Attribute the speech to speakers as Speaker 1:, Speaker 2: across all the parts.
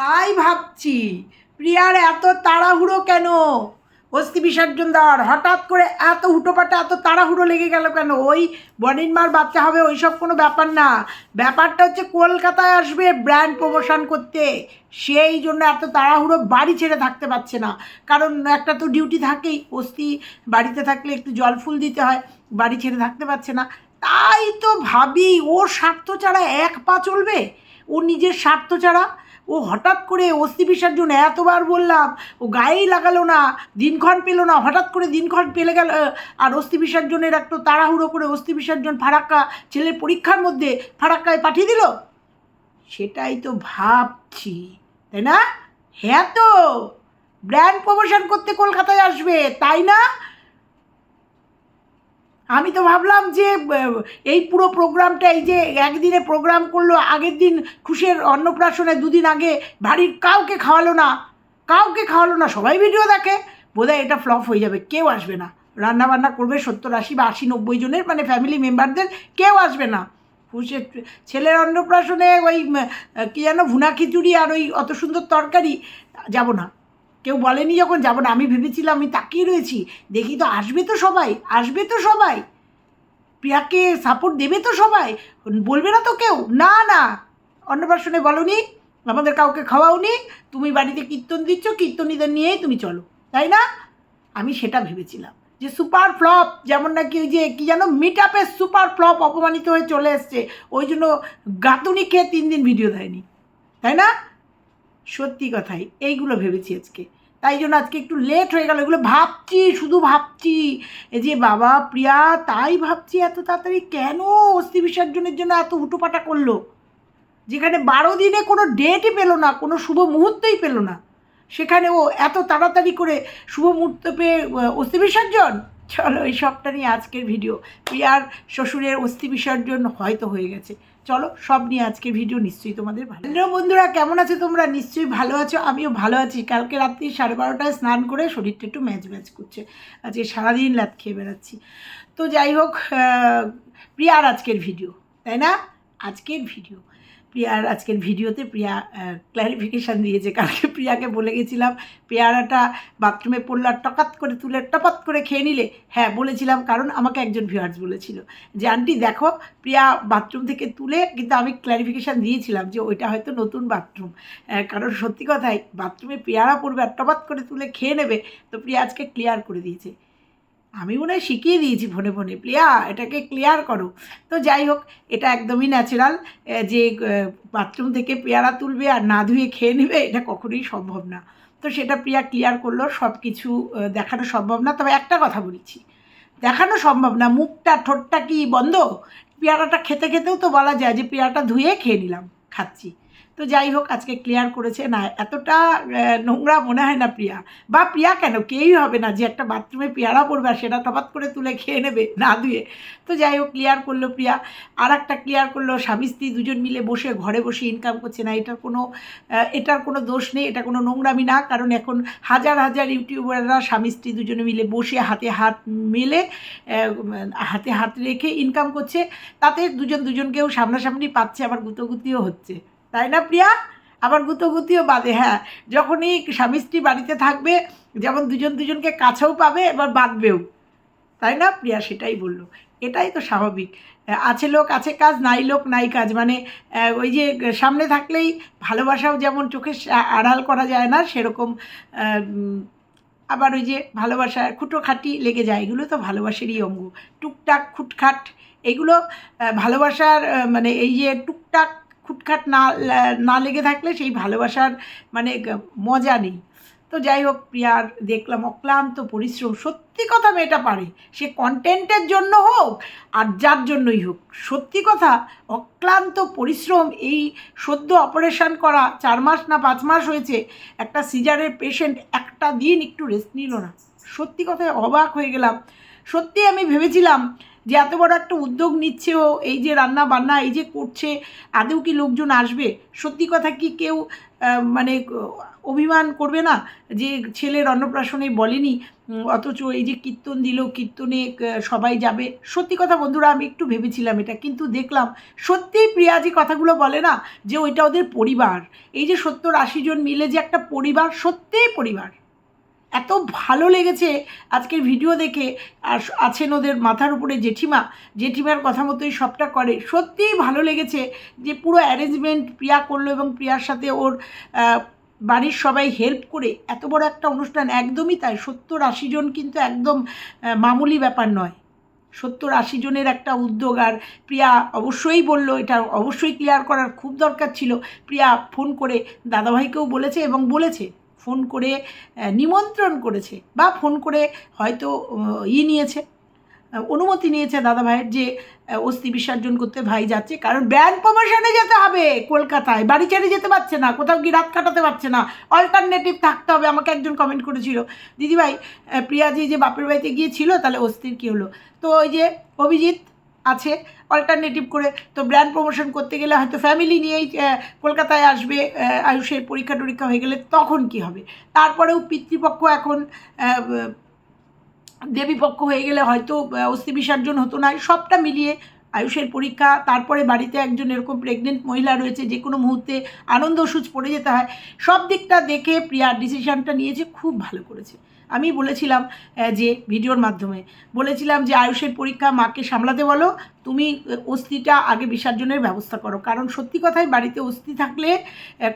Speaker 1: তাই ভাবছি। প্রিয়ার এত তাড়াহুড়ো কেন? অস্থি বিসর্জন দেওয়ার হঠাৎ করে এত হুটোপাটা এত তাড়াহুড়ো লেগে গেল কেন? ওই বনির মার বাচ্চা হবে, ওইসব কোনো ব্যাপার না। ব্যাপারটা হচ্ছে কলকাতায় আসবে ব্র্যান্ড প্রমোশন করতে। সেই জন্য এত তাড়াহুড়ো বাড়ি ছেড়ে থাকতে পারছে না। কারণ একটা তো ডিউটি থাকেই, অস্থি বাড়িতে থাকলে একটু জল ফুল দিতে হয়, বাড়ি ছেড়ে থাকতে পারছে না। তাই তো ভাবি, ওর স্বার্থ ছাড়া এক পা চলবে? ও নিজের স্বার্থ ছাড়া ও হঠাৎ করে অস্থি বিসর্জন এতবার বললাম, ও গায়েই লাগালো না, দিনক্ষণ পেল না, হঠাৎ করে দিনক্ষণ পেলে গেল আর অস্থি বিসর্জনের একটু তাড়াহুড়ো করে অস্থি বিসর্জন ফারাক্কা, ছেলের পরীক্ষার মধ্যে ফারাক্কায় পাঠিয়ে দিল। সেটাই তো ভাবছি, তাই না? হ্যাঁ তো ব্র্যান্ড প্রমোশন করতে কলকাতায় আসবে, তাই না? আমি তো ভাবলাম যে এই পুরো প্রোগ্রামটা এই যে একদিনে প্রোগ্রাম করল, আগের দিন খুশের অন্নপ্রাশনে দুদিন আগে বাড়ির কাউকে খাওয়ালো না, কাউকে খাওয়ালো না, সবাই ভিডিও দেখে। বোধহয় এটা ফ্লপ হয়ে যাবে, কেউ আসবে না। রান্না বান্না করবে সত্তর আশি বা আশি নব্বই জনের মানে ফ্যামিলি মেম্বারদের কেউ আসবে না। খুশের ছেলের অন্নপ্রাশনে ওই কী যেন ভুনা খিচুড়ি আর ওই অত সুন্দর তরকারি, যাব না। কেউ বলেনি যখন যাব না, আমি ভেবেছিলাম আমি তাকিয়ে রয়েছি। দেখি তো আসবে তো সবাই, আসবে তো সবাই। প্রিয়াকে সাপোর্ট দেবে তো সবাই। বলবে না তো কেউ? না না। অন্নপ্রাশনে বলনি, আমাদের কাউকে খাওয়াওনি, তুমি বাড়িতে কীর্তন দিচ্ছ, কীর্তনীদের নিয়েই তুমি চলো। তাই না? আমি সেটা ভেবেছিলাম। যে সুপার ফ্লপ যেমন নাকি ওই যে কী যেন মিট আপের সুপার ফ্লপ অপমানিত হয়ে চলে এসছে। ওই জন্য গাতুনি খেয়ে তিন দিন ভিডিও দেয়নি। তাই না? সত্যি কথাই, এইগুলো ভেবেছি আজকে। তাই জন্য আজকে একটু লেট হয়ে গেল। এগুলো ভাবছি, শুধু ভাবছি। এই যে বাবা, প্রিয়া, তাই ভাবছি এত তাড়াতাড়ি কেন অস্থি বিসর্জনের জন্য এত হুটোপাটা করল? যেখানে বারো দিনে কোনো ডেটই পেল না, কোনো শুভ মুহূর্তই পেল না। সেখানে ও এত তাড়াতাড়ি করে শুভ মুহূর্ত পেয়ে অস্থি বিসর্জন? চলো এই সবটা নিয়ে আজকের ভিডিও প্রিয়ার শ্বশুরের অস্থি বিসর্জন হয়তো হয়ে গেছে। চলো, সব নিয়ে আজকে ভিডিও নিশ্চয়ই তোমাদের ভালো হ্যালো বন্ধুরা, কেমন আছো তোমরা? নিশ্চয়ই ভালো আছো, আমিও ভালো আছি। কালকে রাত্রি সাড়ে বারোটায় স্নান করে শরীরটা একটু ম্যাচ ম্যাচ করছে। আজকে সারাদিন লাত খেয়ে বেড়াচ্ছি। তো যাই হোক প্রিয়ার আজকের ভিডিও তাই না? আজকের ভিডিও প্রিয়ার আজকের ভিডিওতে প্রিয়া ক্ল্যারিফিকেশান দিয়েছে। কালকে প্রিয়াকে বলে গেছিলাম, পেয়ারাটা বাথরুমে পড়লে টকাত করে তুলে, টপাত করে খেয়ে নিলে? হ্যাঁ বলেছিলাম, কারণ আমাকে একজন ভিউয়ার্স বলেছিল। যে, আন্টি, দেখো, প্রিয়া বাথরুম থেকে তুলে, কিন্তু আমি ক্ল্যারিফিকেশান দিয়েছিলাম যে, ওইটা হয়তো নতুন বাথরুম কারণ সত্যি কথাই বাথরুমে পেয়ারা পড়বে আর টপাত করে তুলে খেয়ে নেবে। তো প্রিয়া আজকে ক্লিয়ার করে দিয়েছে। আমি মনে হয় শিখিয়ে দিয়েছি ফোনে ফোনে। প্রিয়া, এটাকে ক্লিয়ার করো। তো যাই হোক, এটা একদমই ন্যাচারাল যে বাথরুম থেকে পেয়ারা তুলবে আর না ধুয়ে খেয়ে নেবে, এটা কখনোই সম্ভব না। তো সেটা প্রিয়া ক্লিয়ার করল সব কিছু দেখানো সম্ভব না। তবে একটা কথা বলছি, দেখানো সম্ভব না, মুখটা, ঠোঁটটা কি বন্ধ? পেয়ারাটা খেতে খেতেও তো বলা যায় যে, পেয়ারাটা ধুয়ে খেয়ে নিলাম, খাচ্ছি। তো যাই হোক, আজকে ক্লিয়ার করেছে। না, এতটা নোংরা মনে হয় না প্রিয়া। বা প্রিয়া কেন? কেউই হবে না? যে একটা বাথরুমে পেয়ারা পড়বে আর সেটা টপাত করে তুলে খেয়ে নেবে, না ধুয়ে। তো যাই হোক ক্লিয়ার করল প্রিয়া। আর একটা ক্লিয়ার করল স্বামী স্ত্রী দুজন মিলে বসে ঘরে বসে ইনকাম করছে। না, এটার কোনো এটার কোনো দোষ নেই, এটা কোনো নোংরামি না। কারণ এখন হাজার হাজার ইউটিউবাররা স্বামী স্ত্রী দুজনে মিলে বসে হাতে হাত মেলে হাতে হাত রেখে ইনকাম করছে। তাতে দুজন দুজনকেও সামনাসামনি পাচ্ছে, আবার গুতোগুতিও হচ্ছে। তাই না প্রিয়া? আবার গুতোগুতিও বাদে হ্যাঁ। যখনই স্বামী স্ত্রী বাড়িতে থাকবে, যেমন দুজন দুজনকে কাছেও পাবে, এবার বাঁধবেও। তাই না প্রিয়া? সেটাই বলল। এটাই তো স্বাভাবিক। আছে লোক, আছে কাজ, নাই লোক, নাই কাজ। মানে ওই যে সামনে থাকলেই ভালোবাসাও যেমন চোখে আড়াল করা যায় না, সেরকম আবার ওই যে ভালোবাসা, খুঁটোখাটি লেগে যায়। এগুলো তো ভালোবাসারই অঙ্গ। টুকটাক, খুটখাট, এগুলো ভালোবাসার মানে এই যে টুকটাক খুটখাট না না লেগে থাকলে সেই ভালোবাসার মানে মজা নেই। তো যাই হোক, প্রিয়ার দেখলাম অক্লান্ত পরিশ্রম। সত্যি কথা মেয়েটা পারে। সে কন্টেন্টের জন্য হোক, আর যার জন্যই হোক। সত্যি কথা, অক্লান্ত পরিশ্রম, এই সদ্য অপারেশন করা চার মাস না পাঁচ মাস হয়েছে, একটা সিজারের পেশেন্ট একটা দিন একটু রেস্ট নিল না। সত্যি কথায় অবাক হয়ে গেলাম। সত্যি আমি ভেবেছিলাম যে এত বড় একটা উদ্যোগ নিচ্ছে ও, এই যে রান্না বান্না, এই যে করছে, আদৌ কি লোকজন আসবে? সত্যি কথা কি কেউ মানে অভিমান করবে না যে ছেলের অন্নপ্রাশনে বলেনি? অথচ এই যে কীর্তন দিল, কীর্তনে সবাই যাবে। সত্যি কথা বন্ধুরা, আমি একটু ভেবেছিলাম এটা, কিন্তু দেখলাম সত্যিই প্রিয়া যে কথাগুলো বলে না যে ওইটা ওদের পরিবার। এই যে সত্তর আশি জন মিলে যে একটা পরিবার, সত্যিই পরিবার। এত ভালো লেগেছে আজকের ভিডিও দেখে। আর আছেন ওদের মাথার উপরে জেঠিমা। জেঠিমার কথা মতোই সবটা করে। সত্যিই ভালো লেগেছে যে পুরো অ্যারেঞ্জমেন্ট প্রিয়া করল এবং প্রিয়ার সাথে ওর বাড়ির সবাই হেল্প করে এত বড় একটা অনুষ্ঠান। একদমই তাই। সত্তর আশি জন কিন্তু একদম মামুলি ব্যাপার নয়। সত্তর আশি জনের একটা উদ্যোগ। আর প্রিয়া অবশ্যই বলল, এটা অবশ্যই ক্লিয়ার করার খুব দরকার ছিল। প্রিয়া ফোন করে দাদাভাইকেও বলেছে এবং বলেছে। ফোন করে নিমন্ত্রণ করেছে বা ফোন করে হয়তো ই নিয়েছে অনুমতি নিয়েছে দাদা ভাইয়ের যে অস্থি বিসর্জন করতে ভাই যাচ্ছে। কারণ ব্যান্ড প্রমোশনে যেতে হবে কলকাতায়। বাড়ি ছেড়ে যেতে পারছে না, কোথাও গিয়ে রাত কাটাতে পারছে না। অল্টারনেটিভ থাকতে হবে, আমাকে একজন কমেন্ট করেছিল। দিদিভাই প্রিয়াজি যে বাপের বাড়িতে গিয়েছিল, তাহলে অস্থির কী হলো? তো ওই যে অভিজিৎ আছে। অল্টারনেটিভ করে তো ব্র্যান্ড প্রমোশন করতে গেলে হয়তো ফ্যামিলি নিয়েই কলকাতায় আসবে আয়ুষের পরীক্ষা টরীক্ষা হয়ে গেলে তখন কি হবে? তারপরেও পিতৃপক্ষ এখন দেবীপক্ষ হয়ে গেলে হয়তো অস্থি বিসর্জন হতো না। সবটা মিলিয়ে আয়ুষের পরীক্ষা, তারপরে বাড়িতে একজন এরকম প্রেগনেন্ট মহিলা রয়েছে, যে কোনো মুহূর্তে আনন্দ সুচ পড়ে যেতে হয়, সব দিকটা দেখে প্রিয়ার ডিসিশনটা নিয়েছে, খুব ভালো করেছে। আমি বলেছিলাম যে ভিডিওর মাধ্যমে বলেছিলাম যে আয়ুষের পরীক্ষা মাকে সামলাতে বলো, তুমি অস্থিটা আগে বিসর্জনের ব্যবস্থা করো। কারণ সত্যি কথাই বাড়িতে অস্থি থাকলে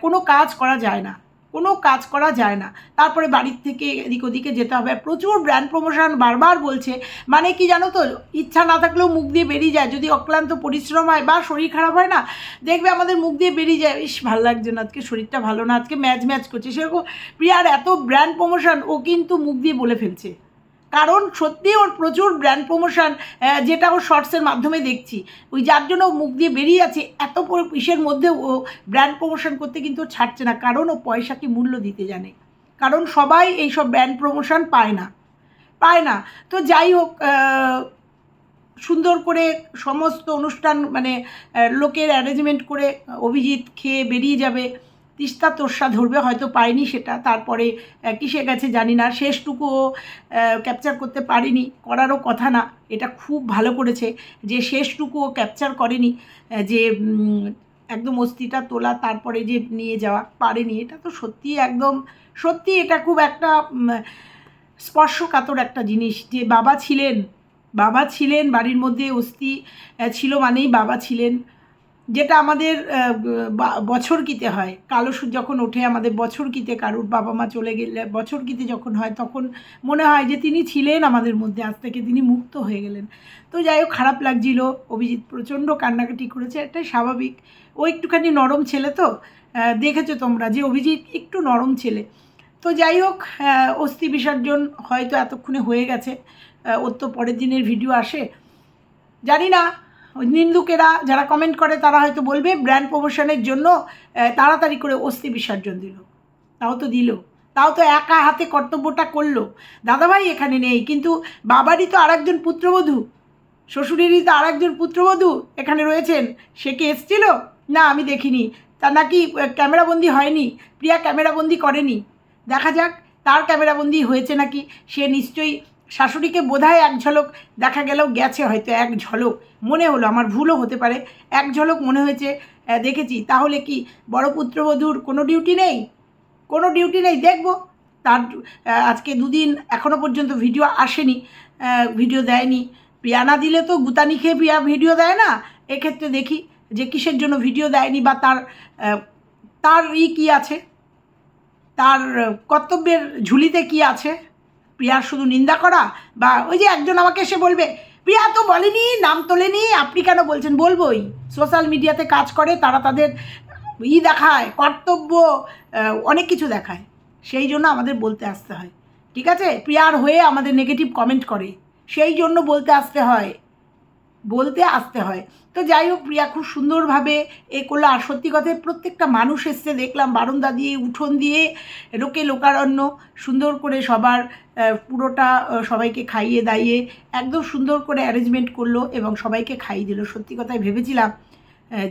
Speaker 1: কোনো কাজ করা যায় না। কোনো কাজ করা যায় না। তারপরে বাড়ির থেকে এদিক ওদিকে যেতে হবে। প্রচুর ব্র্যান্ড প্রমোশন বারবার বলছে। মানে কি জানো তো, ইচ্ছা না থাকলেও মুখ দিয়ে বেরিয়ে যায়। যদি অক্লান্ত পরিশ্রম হয় বা শরীর খারাপ হয় না, দেখবে আমাদের মুখ দিয়ে বেরিয়ে যায়। ইস, ভালো লাগছে না আজকে, শরীরটা ভালো না। আজকে ম্যাচ ম্যাচ করছে। সেরকম প্রিয়ার এত ব্র্যান্ড প্রমোশন ও কিন্তু মুখ দিয়ে বলে ফেলছে। কারণ সত্যি ওর প্রচুর ব্র্যান্ড প্রমোশন যেটা ওর শর্টসের মাধ্যমে দেখছি। ওই যার জন্য মুখ দিয়ে বেরিয়ে আছে, এত বড় ইসের মধ্যেও ও ব্র্যান্ড প্রমোশন করতে কিন্তু ছাড়ছে না, কারণ ও পয়সাকে মূল্য দিতে জানে। কারণ সবাই এইসব ব্র্যান্ড প্রমোশন পায় না পায় না। তো যাই হোক সুন্দর করে সমস্ত অনুষ্ঠান মানে লোকের অ্যারেঞ্জমেন্ট করে অভিজিৎ খেয়ে বেরিয়ে যাবে। তিস্তা তোর্ষা ধরবে, হয়তো পায়নি সেটা, তারপরে কিসে গেছে জানি না, শেষটুকুও ক্যাপচার করতে পারেনি, করারও কথা না, এটা খুব ভালো করেছে যে শেষটুকুও ক্যাপচার করেনি যে একদম অস্থিটা তোলা, তারপরে যে নিয়ে যাওয়া, পারেনি, এটা তো সত্যি একদম সত্যি এটা খুব একটা স্পর্শকাতর একটা জিনিস, যে বাবা ছিলেন বাবা ছিলেন, বাড়ির মধ্যে অস্থি ছিল মানেই বাবা ছিলেন যেটা আমাদের বছর কিতে হয়। কালো সূর্য যখন ওঠে, আমাদের বছর কিতে কারুর বাবা মা চলে গেলে বছর কিতে যখন হয়, তখন মনে হয় যে তিনি ছিলেন আমাদের মধ্যে, আজ থেকে তিনি মুক্ত হয়ে গেলেন। তো যাই হোক, খারাপ লাগছিল, অভিজিৎ প্রচণ্ড কান্নাকাটি করেছে, এটাই স্বাভাবিক। ও একটুখানি নরম ছেলে তো দেখেছ তোমরা যে অভিজিৎ একটু নরম ছেলে। তো যাই হোক অস্থি বিসর্জন হয়তো এতক্ষণে হয়ে গেছে ওর তো পরের দিনের ভিডিও আসে। জানি না নিন্দুকেরা যারা কমেন্ট করে, তারা হয়তো বলবে ব্র্যান্ড প্রমোশনের জন্য তাড়াতাড়ি করে অস্থি বিসর্জন দিল। তাও তো দিল। তাও তো একা হাতে কর্তব্যটা করল। দাদাভাই এখানে নেই, কিন্তু বাবারই তো আরেকজন পুত্রবধূ। শ্বশুরেরই তো আরেকজন পুত্রবধূ এখানে রয়েছেন। সে কি এসছিল? না, আমি দেখিনি। তা নাকি ক্যামেরাবন্দি হয়নি? প্রিয়া ক্যামেরাবন্দি করেনি। দেখা যাক, তার ক্যামেরাবন্দি হয়েছে নাকি? সে নিশ্চয়ই শাশুড়িকে বোধহয় এক ঝলক দেখা গেলেও গেছে হয়তো এক ঝলক। মনে হলো, আমার ভুলও হতে পারে। এক ঝলক মনে হয়েছে দেখেছি। তাহলে কি বড় পুত্রবধূর কোনো ডিউটি নেই? কোনো ডিউটি নেই, দেখব। তার আজকে দুদিন এখনও পর্যন্ত ভিডিও আসেনি ভিডিও দেয়নি। প্রিয়া না দিলে তো গুতানি খেয়ে প্রিয়া ভিডিও দেয় না। এক্ষেত্রে দেখি যে কিসের জন্য ভিডিও দেয়নি বা তার তার ই কী আছে? তার কর্তব্যের ঝুলিতে কি আছে? প্রিয়ার শুধু নিন্দা করা? বা ওই যে একজন আমাকে এসে বলবে, প্রিয়া, তো বলেনি, নাম তোলেনি, আপনি কেন বলছেন? বলবোই। সোশ্যাল মিডিয়াতে কাজ করে, তারা তাদের ই দেখায়, কর্তব্য অনেক কিছু দেখায়। সেই জন্য আমাদের বলতে আসতে হয়। ঠিক আছে? প্রিয়ার হয়ে আমাদের নেগেটিভ কমেন্ট করে। সেই জন্য বলতে আসতে হয়। বলতে আসতে হয়। তো যাই হোক, প্রিয়া খুব সুন্দরভাবে এ করল। আর সত্যি কথায় প্রত্যেকটা মানুষ এসছে, দেখলাম বারান্দা দিয়ে, উঠোন দিয়ে লোকে লোকারণ্য, সুন্দর করে সবার পুরোটা সবাইকে খাইয়ে দাইয়ে, একদম সুন্দর করে অ্যারেঞ্জমেন্ট করল এবং সবাইকে খাইয়ে দিল। সত্যি কথায় ভেবেছিলাম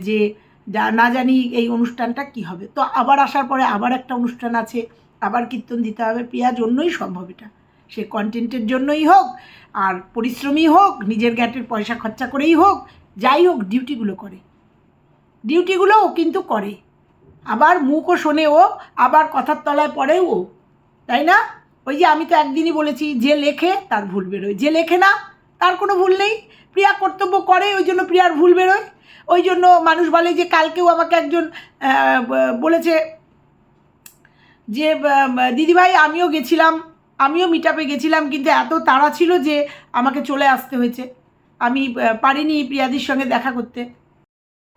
Speaker 1: যে যা, না জানি এই অনুষ্ঠানটা কি হবে। তো আবার আসার পরে আবার একটা অনুষ্ঠান আছে, আবার কীর্তন দিতে হবে। প্রিয়ার জন্যই সম্ভব এটা। সে কন্টেন্টের জন্যই হোক, আর পরিশ্রমী হোক, নিজের গ্যাটের পয়সা খরচা করেই হোক, যাই হোক ডিউটিগুলো করে। ডিউটিগুলোও কিন্তু করে। আবার মুখও শোনে ও, আবার কথার তলায় পড়েও ও। তাই না? ওই যে আমি তো একদিনই বলেছি, যে লেখে, তার ভুল বেরোয়। যে লেখে না, তার কোনো ভুল নেই। প্রিয়া কর্তব্য করে, ওই জন্য প্রিয়ার ভুল বেরোয়। ওই জন্য মানুষ বলে যে, কালকেও আমাকে একজন বলেছে যে দিদিভাই, আমিও গেছিলাম। আমিও মিট আপে গেছিলাম, কিন্তু এত তাড়া ছিল যে আমাকে চলে আসতে হয়েছে। আমি পারিনি প্রিয়াদির সঙ্গে দেখা করতে।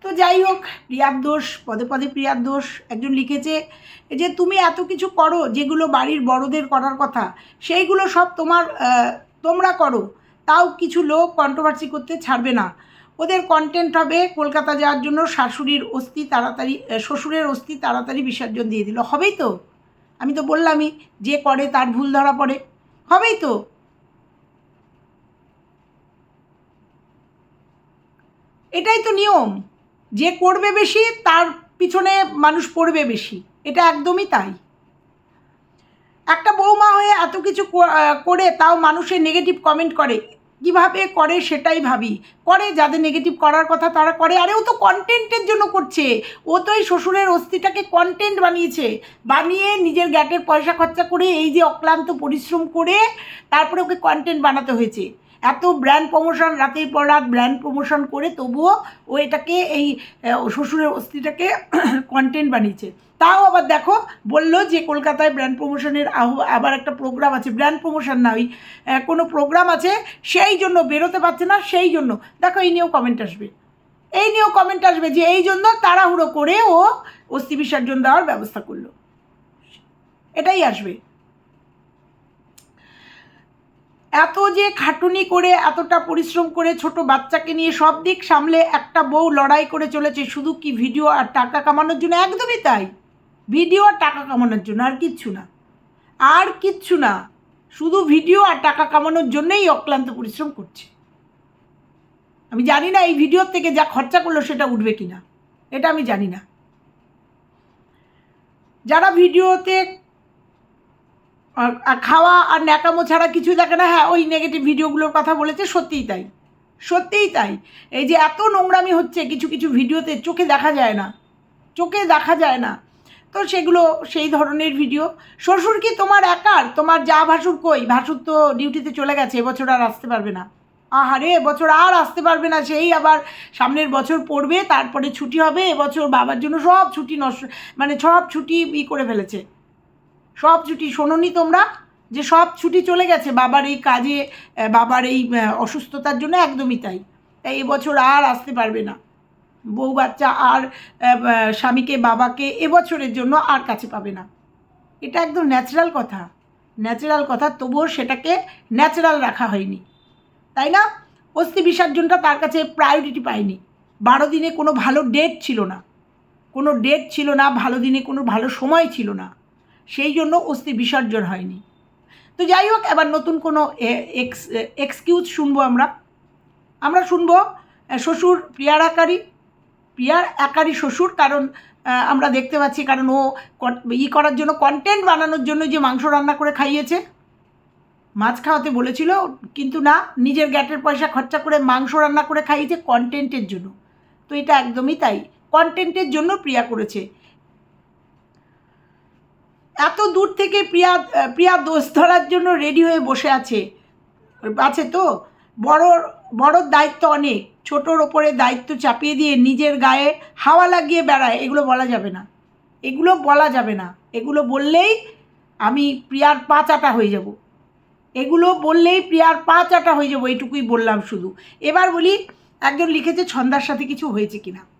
Speaker 1: তো যাই হোক, প্রিয়ার দোষ, পদে পদে প্রিয়ার দোষ, একজন লিখেছে যে, তুমি এত কিছু করো যেগুলো বাড়ির বড়দের করার কথা, সেইগুলো সব তোমার তোমরা করো। তাও কিছু লোক কন্ট্রোভার্সি করতে ছাড়বে না। ওদের কন্টেন্ট হবে কলকাতা যাওয়ার জন্য শাশুড়ির অস্থি তাড়াতাড়ি শ্বশুরের অস্থি তাড়াতাড়ি বিসর্জন দিয়ে দিল। হবেই তো? আমি তো বললামই যে করে তার ভুল ধরা পড়ে। হবেই তো। এটাই তো নিয়ম। যে করবে বেশি, তার পিছনে মানুষ পড়বে বেশি। এটা একদমই তাই। একটা বৌমা হয়ে এত কিছু করে তাও মানুষের নেগেটিভ কমেন্ট করে। কীভাবে করে সেটাই ভাবি। করে যাদের নেগেটিভ করার কথা তারা করে, আরে ও তো কন্টেন্টের জন্য করছে। ও তো এই শ্বশুরের অস্থিটাকে কন্টেন্ট বানিয়েছে। বানিয়ে নিজের গ্যাটের পয়সা খরচা করে এই যে অক্লান্ত পরিশ্রম করে তারপরে ওকে কন্টেন্ট বানাতে হয়েছে। এত ব্র্যান্ড প্রমোশন রাতের পর রাত ব্র্যান্ড প্রমোশন করে তবুও ও এটাকে এই শ্বশুরের অস্থিটাকে কন্টেন্ট বানিয়েছে। তাও আবার দেখো, বলল যে কলকাতায় ব্র্যান্ড প্রমোশনের আহ- আবার একটা প্রোগ্রাম আছে। ব্র্যান্ড প্রমোশন না, ওই কোনো প্রোগ্রাম আছে, সেই জন্য বেরোতে পারছে না, সেই জন্য। দেখো, এই নিয়েও কমেন্ট আসবে। এই নিয়েও কমেন্ট আসবে যে এই জন্য তাড়াহুড়ো করে ও অস্থি বিসর্জন দেওয়ার ব্যবস্থা করল। এটাই আসবে। এত যে খাটুনি করে, এতটা পরিশ্রম করে ছোট বাচ্চাকে নিয়ে সব দিক সামলে একটা বউ লড়াই করে চলেছে, শুধু কি ভিডিও আর টাকা কামানোর জন্য? একদমই তাই। ভিডিও আর টাকা কামানোর জন্য, আর কিচ্ছু না। আর কিচ্ছু না। শুধু ভিডিও আর টাকা কামানোর জন্যই অক্লান্ত পরিশ্রম করছে। আমি জানি না এই ভিডিওর থেকে যা খরচা করল সেটা উঠবে কি না এটা আমি জানি না। যারা ভিডিওতে আর খাওয়া আর ন্যাকামো ছাড়া কিছু দেখে না। হ্যাঁ ওই নেগেটিভ ভিডিওগুলোর কথা বলেছে, সত্যিই তাই। সত্যিই তাই। এই যে এত নোংরামি হচ্ছে, কিছু কিছু ভিডিওতে চোখে দেখা যায় না। চোখে দেখা যায় না। তো সেগুলো, সেই ধরনের ভিডিও শ্বশুর কি তোমার একার? তোমার যা ভাসুর কই? ভাসুর তো ডিউটিতে চলে গেছে, এবছর আর আসতে পারবে না। আহারে, এবছর আর আসতে পারবে না। সেই আবার সামনের বছর পড়বে, তারপরে ছুটি হবে, এবছর বাবার জন্য সব ছুটি নষ্ট মানে সব ছুটি ই করে ফেলেছে। সব ছুটি শোনোনি তোমরা? যে সব ছুটি চলে গেছে, বাবার এই কাজে বাবার এই অসুস্থতার জন্য একদমই তাই। তাই এবছর আর আসতে পারবে না। বউ বাচ্চা আর স্বামীকে, বাবাকে এবছরের জন্য আর কাছে পাবে না। এটা একদম ন্যাচারাল কথা। ন্যাচারাল কথা, তবুও সেটাকে ন্যাচারাল রাখা হয়নি। তাই না? অস্থি বিসর্জনটা তার কাছে প্রায়োরিটি পায়নি। বারো দিনে কোনো ভালো ডেট ছিল না। কোনো ডেট ছিল না, ভালো দিনে কোনো ভালো সময় ছিল না। সেই জন্য অস্থি বিসর্জন হয়নি। তো যাই হোক, এবার নতুন কোনো এক্স এক্সকিউজ শুনব আমরা। আমরা শুনব শ্বশুর প্রিয়ার আকারী প্রিয়ার একারই শ্বশুর, কারণ আমরা দেখতে পাচ্ছি, কারণ ও ই করার জন্য কন্টেন্ট বানানোর জন্য যে মাংস রান্না করে খাইয়েছে। মাছ খাওয়াতে বলেছিল, কিন্তু না, নিজের গ্যাটের পয়সা খরচা করে মাংস রান্না করে খাইয়েছে কন্টেন্টের জন্য। তো এটা একদমই তাই। কন্টেন্টের জন্য প্রিয়া করেছে। এত দূর থেকে প্রিয়া প্রিয়া দোষ ধরার জন্য রেডি হয়ে বসে আছে। আছে তো? বড় বড় দায়িত্ব অনেক। ছোটোর ওপরে দায়িত্ব চাপিয়ে দিয়ে নিজের গায়ে হাওয়া লাগিয়ে বেড়ায়, এগুলো বলা যাবে না। এগুলো বলা যাবে না। এগুলো বললেই আমি প্রিয়ার পা চাটা হয়ে যাব। এগুলো বললেই প্রিয়ার পা চাটা হয়ে যাব, এইটুকুই বললাম শুধু। এবার বলি, একজন লিখেছে ছন্দার সাথে কিছু হয়েছে কিনা।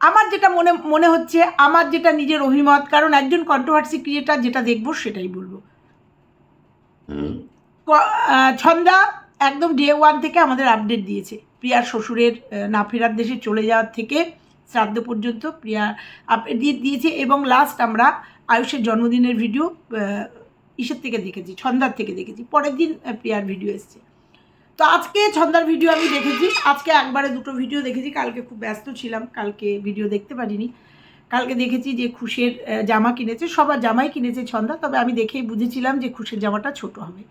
Speaker 1: আমার যেটা মনে মনে হচ্ছে আমার যেটা নিজের অভিমত কারণ একজন কন্ট্রোভার্সি ক্রিয়েটার যেটা দেখব সেটাই বলব। ছন্দা একদম ডে ওয়ান থেকে আমাদের আপডেট দিয়েছে। প্রিয়ার শ্বশুরের না ফেরার দেশে চলে যাওয়ার থেকে শ্রাদ্ধ পর্যন্ত প্রিয়া আপডেট দিয়ে দিয়েছে এবং লাস্ট আমরা আয়ুষের জন্মদিনের ভিডিও ইসের থেকে দেখেছি ছন্দার থেকে দেখেছি। পরের দিন প্রিয়ার ভিডিও এসছে। তো আজকে ছন্দার ভিডিও আমি দেখেছি। আজকে একবারে দুটো ভিডিও দেখেছি। কালকে খুব ব্যস্ত ছিলাম। কালকে ভিডিও দেখতে পারিনি। কালকে দেখেছি যে খুশের জামা কিনেছে। সবার জামাই কিনেছে ছন্দা। তবে আমি দেখেই বুঝেছিলাম যে খুশের জামাটা ছোট হবে।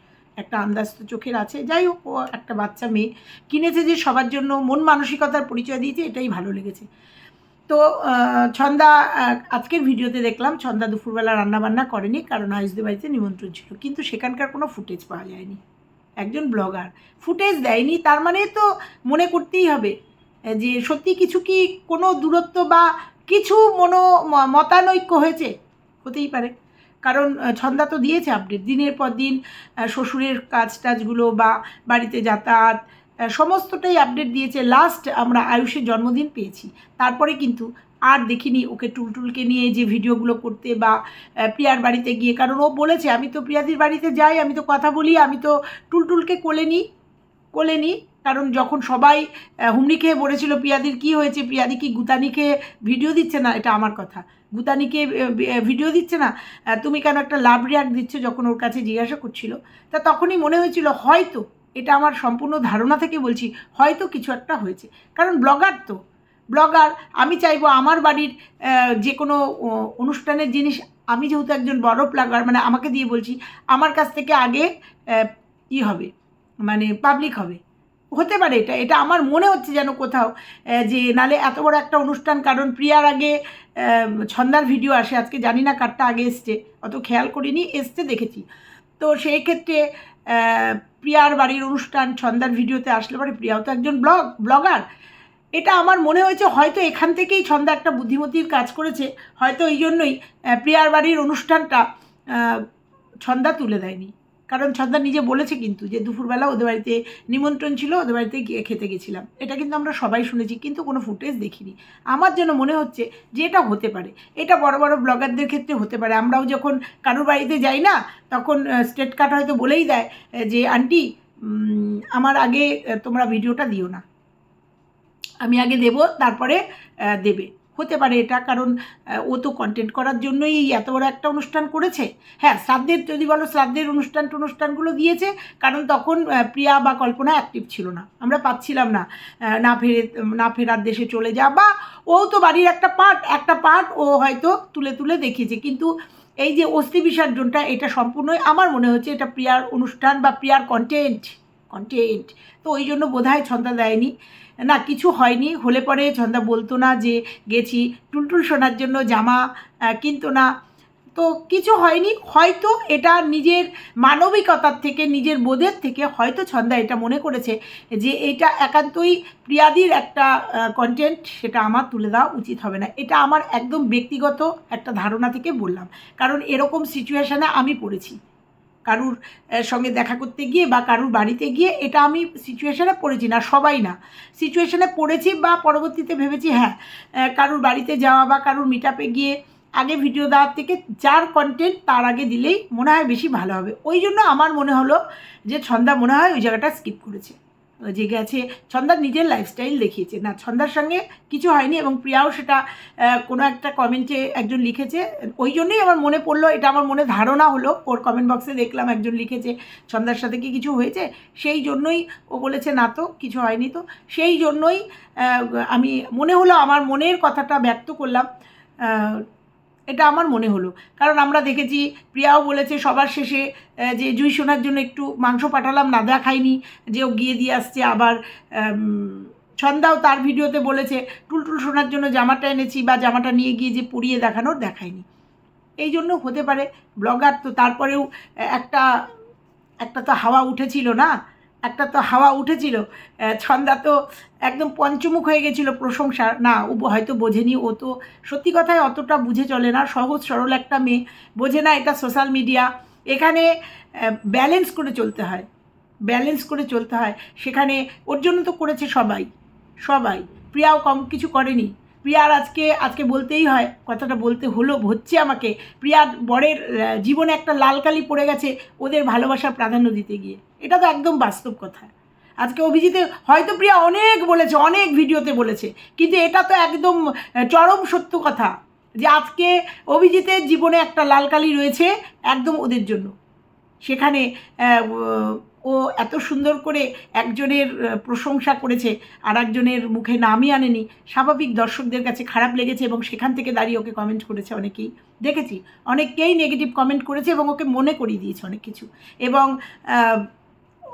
Speaker 1: একটা আন্দাজ তো চোখের আছে। যাই হোক, ও একটা বাচ্চা মেয়ে কিনেছে যে সবার জন্য মন মানসিকতার পরিচয় দিয়েছে। এটাই ভালো লেগেছে। তো ছন্দা আজকের ভিডিওতে দেখলাম, ছন্দা দুপুরবেলা রান্নাবান্না করেনি কারণ আয়ুষদের বাড়িতে নিমন্ত্রণ ছিল। কিন্তু সেখানকার কোনো ফুটেজ পাওয়া যায়নি। একজন ব্লগার। ফুটেজ দেয়নি, তার মানে তো মনে করতেই হবে, যে সত্যি কিছু কি কোনো দূরত্ব বা কিছু মনো, মতানৈক্য হয়েছে? হতেই পারে। কারণ ছন্দা তো দিয়েছে আপডেট দিনের পর দিন শ্বশুরের কাজ টাজগুলো বা বাড়িতে যাতায়াত সমস্তটাই আপডেট দিয়েছে। লাস্ট আমরা আয়ুষের জন্মদিন পেয়েছি। তারপরে কিন্তু আর দেখিনি ওকে টুলটুলকে নিয়ে যে ভিডিওগুলো করতে বা প্রিয়ার বাড়িতে গিয়ে। কারণ ও বলেছে, আমি তো প্রিয়াদির বাড়িতে যাই, আমি তো কথা বলি, আমি তো টুলটুলকে কোলে নিই কোলে নিই। কারণ যখন সবাই হুমড়ি খেয়ে পড়েছিল প্রিয়াদির কি হয়েছে? প্রিয়াদি কি গুতানি খেয়ে ভিডিও দিচ্ছে না? এটা আমার কথা। গুতানিকে ভিডিও দিচ্ছে না? তুমি কেন একটা লাভ রিয়াক্ট দিচ্ছ? যখন ওর কাছে জিজ্ঞাসা করছিল। তা তখনই মনে হয়েছিল, হয়তো, এটা আমার সম্পূর্ণ ধারণা থেকে বলছি, হয়তো কিছু একটা হয়েছে। কারণ ব্লগার তো। ব্লগার, আমি চাইব আমার বাড়ির যে কোনো অনুষ্ঠানের জিনিস, আমি যেহেতু একজন বড় ব্লগার মানে আমাকে দিয়ে বলছি, আমার কাছ থেকে আগে ই হবে মানে পাবলিক হবে। হতে পারে এটা এটা আমার মনে হচ্ছে যেন কোথাও যে নালে এত বড় একটা অনুষ্ঠান, কারণ প্রিয়ার আগে ছন্দার ভিডিও আসে, আজকে জানি না কারটা আগে এসছে, অত খেয়াল করিনি, এসছে দেখেছি। তো সেই ক্ষেত্রে প্রিয়ার বাড়ির অনুষ্ঠান, ছন্দার ভিডিওতে আসলে পরে প্রিয়াও তো একজন ব্লগ, ব্লগার এটা আমার মনে হয়েছে হয়তো এখান থেকেই ছন্দা একটা বুদ্ধিমতির কাজ করেছে, হয়তো এই জন্যই প্রিয়ার বাড়ির অনুষ্ঠানটা ছন্দা তুলে দেয়নি। কারণ ছন্দা নিজে বলেছে কিন্তু যে দুপুরবেলা ওদের বাড়িতে নিমন্ত্রণ ছিল, ওদের বাড়িতে গিয়ে খেতে গেছিলাম। এটা কিন্তু আমরা সবাই শুনেছি, কিন্তু কোনো ফুটেজ দেখিনি। আমার যেন মনে হচ্ছে যে এটা হতে পারে। এটা বড় বড় ব্লগারদের ক্ষেত্রে হতে পারে। আমরাও যখন কারোর বাড়িতে যাই না, তখন স্টেট কাট হয়তো বলেই দেয় যে, আন্টি আমার আগে তোমরা ভিডিওটা দিও না। আমি আগে দেব, তারপরে দেবে। হতে পারে এটা কারণ ও তো কন্টেন্ট করার জন্যই এই এত বড় একটা অনুষ্ঠান করেছে। হ্যাঁ শ্রাদ্ধের, যদি বলো শ্রাদ্ধের অনুষ্ঠান টনুষ্ঠানগুলো দিয়েছে, কারণ তখন প্রিয়া বা কল্পনা অ্যাক্টিভ ছিল না। আমরা পাচ্ছিলাম না না ফেরে, না ফেরার দেশে চলে যা বা ও তো বাড়ির একটা পার্ট একটা পার্ট ও হয়তো তুলে তুলে দেখিয়েছে। কিন্তু এই যে অস্থি বিসর্জনটা, এটা সম্পূর্ণই আমার মনে হচ্ছে এটা প্রিয়ার অনুষ্ঠান বা প্রিয়ার কন্টেন্ট কন্টেন্ট তো ওই জন্য বোধহয় ছন্দা দেয়নি। না, কিছু হয়নি। হলে পরে ছন্দা বলতো না যে গেছি টুলটুল শোনার জন্য জামা কিনতো না। তো কিছু হয়নি। হয়তো এটা নিজের মানবিকতার থেকে, নিজের বোধের থেকে হয়তো ছন্দা এটা মনে করেছে যে এটা একান্তই প্রিয়াদির একটা কন্টেন্ট সেটা আমার তুলে দেওয়া উচিত হবে না। এটা আমার একদম ব্যক্তিগত একটা ধারণা থেকে বললাম। কারণ এরকম সিচুয়েশানে আমি পড়েছি। কারুর সঙ্গে দেখা করতে গিয়ে বা কারুর বাড়িতে গিয়ে এটা আমি সিচুয়েশানে পড়েছি না, সবাই না। সিচুয়েশানে পড়েছি বা পরবর্তীতে ভেবেছি হ্যাঁ কারুর বাড়িতে যাওয়া বা কারুর মিট গিয়ে আগে ভিডিও দেওয়ার থেকে যার কন্টেন্ট তার আগে দিলেই মনে হয় বেশি ভালো হবে। ওই জন্য আমার মনে হলো যে ছন্দা মনে হয় ওই জায়গাটা স্কিপ করেছে। যে গেছে ছন্দার নিজের লাইফস্টাইল দেখিয়েছে। না, ছন্দার সঙ্গে কিছু হয়নি এবং প্রিয়াও সেটা কোনো একটা কমেন্টে একজন লিখেছে। ওই জন্যই আমার মনে পড়ল, এটা আমার মনে ধারণা হলো। ওর কমেন্ট বক্সে দেখলাম একজন লিখেছে, ছন্দার সাথে কি কিছু হয়েছে? সেই জন্যই ও বলেছে, না তো, কিছু হয়নি তো। সেই জন্যই আমি, মনে হলো আমার মনের কথাটা ব্যক্ত করলাম। এটা আমার মনে হলো। কারণ আমরা দেখেছি, প্রিয়াও বলেছে সবার শেষে যে জুই শোনার জন্য একটু মাংস পাঠালাম না দেখায়নি যে ও গিয়ে দিয়ে আসছে আবার ছন্দাও তার ভিডিওতে বলেছে, টুলটুল শোনার জন্য জামাটা এনেছি বা জামাটা নিয়ে গিয়ে যে পরিয়ে দেখানোর দেখায়নি এই জন্য হতে পারে, ব্লগার তো তারপরেও একটা একটা তো হাওয়া উঠেছিল না? একটা তো হাওয়া উঠেছিল ছন্দা তো একদম পঞ্চমুখ হয়ে গেছিল প্রশংসা। না, ও হয়তো বোঝেনি, ও তো সত্যি কথায় অতটা বুঝে চলে না, সহজ সরল একটা মেয়ে। বোঝে না এটা সোশ্যাল মিডিয়া এখানে ব্যালেন্স করে চলতে হয় ব্যালেন্স করে চলতে হয়। সেখানে ওর জন্য তো করেছে সবাই সবাই। প্রিয়াও কম কিছু করেনি। প্রিয়ার আজকে আজকে বলতেই হয়, কথাটা বলতে হলো, হচ্ছে আমাকে। প্রিয়ার বরের জীবনে একটা লালকালি পড়ে গেছে ওদের ভালোবাসার প্রাধান্য দিতে গিয়ে। এটা তো একদম বাস্তব কথা। আজকে অভিজিতে হয়তো প্রিয়া অনেক বলেছে, অনেক ভিডিওতে বলেছে, কিন্তু এটা তো একদম চরম সত্য কথা যে আজকে অভিজিতের জীবনে একটা লালকালি রয়েছে একদম ওদের জন্য। সেখানে ও এত সুন্দর করে একজনের প্রশংসা করেছে আর একজনের মুখে নামই আনেনি। স্বাভাবিক দর্শকদের কাছে খারাপ লেগেছে এবং সেখান থেকে দাঁড়িয়ে ওকে কমেন্ট করেছে অনেকেই। দেখেছি অনেকেই নেগেটিভ কমেন্ট করেছে এবং ওকে মনে করিয়ে দিয়েছে অনেক কিছু। এবং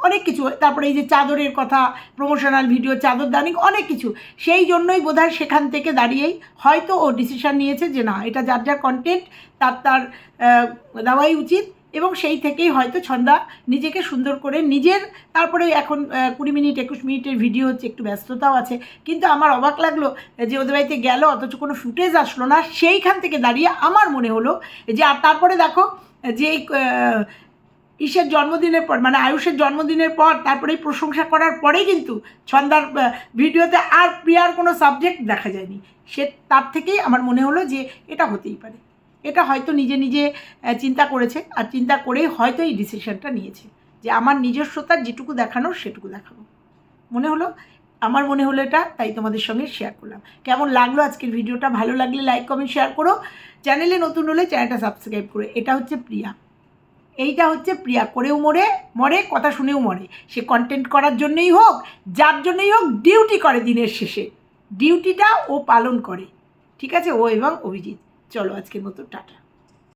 Speaker 1: অনেক কিছু, তারপরে এই যে চাদরের কথা প্রমোশনাল ভিডিও চাদর দানি, অনেক কিছু। সেই জন্যই বোধহয় সেখান থেকে দাঁড়িয়েই হয়তো ও ডিসিশান নিয়েছে যে না, এটা যার যার কন্টেন্ট তার তার দেওয়াই উচিত। এবং সেই থেকেই হয়তো ছন্দা নিজেকে সুন্দর করে নিজের তারপরে এখন কুড়ি মিনিট একুশ মিনিটের ভিডিও হচ্ছে একটু ব্যস্ততাও আছে। কিন্তু আমার অবাক লাগল যে ওদের বাড়িতে গেল অথচ কোনো ফুটেজ আসলো না। সেইখান থেকে দাঁড়িয়ে আমার মনে হলো যে আর তারপরে দেখো যে আহ, জন্মদিনের পর মানে আয়ুষের জন্মদিনের পর তারপরে প্রশংসা করার পরেই কিন্তু ছন্দার ভিডিওতে আর প্রিয়ার কোনো সাবজেক্ট দেখা যায়নি। সে তার থেকেই আমার মনে হলো যে এটা হতেই পারে। এটা হয়তো নিজে নিজে চিন্তা করেছে আর চিন্তা করেই হয়তো এই ডিসিশনটা নিয়েছে। যে আমার নিজস্বতার যেটুকু দেখানোর সেটুকু দেখাবো। মনে হলো? আমার মনে হলো এটা, তাই তোমাদের সঙ্গে শেয়ার করলাম। কেমন লাগল আজকের ভিডিওটা? ভালো লাগলে লাইক কমেন্ট শেয়ার করো। চ্যানেলে নতুন হলে চ্যানেলটা সাবস্ক্রাইব করো। এটা হচ্ছে প্রিয়া। এইটা হচ্ছে প্রিয়া। করেও মরে মরে, কথা শুনেও মরে। সে কন্টেন্ট করার জন্যই হোক, যার জন্যই হোক ডিউটি করে দিনের শেষে। ডিউটিটা ও পালন করে। ঠিক আছে? ও এবং অভিজিৎ। চলো আজকের মতো টাটা।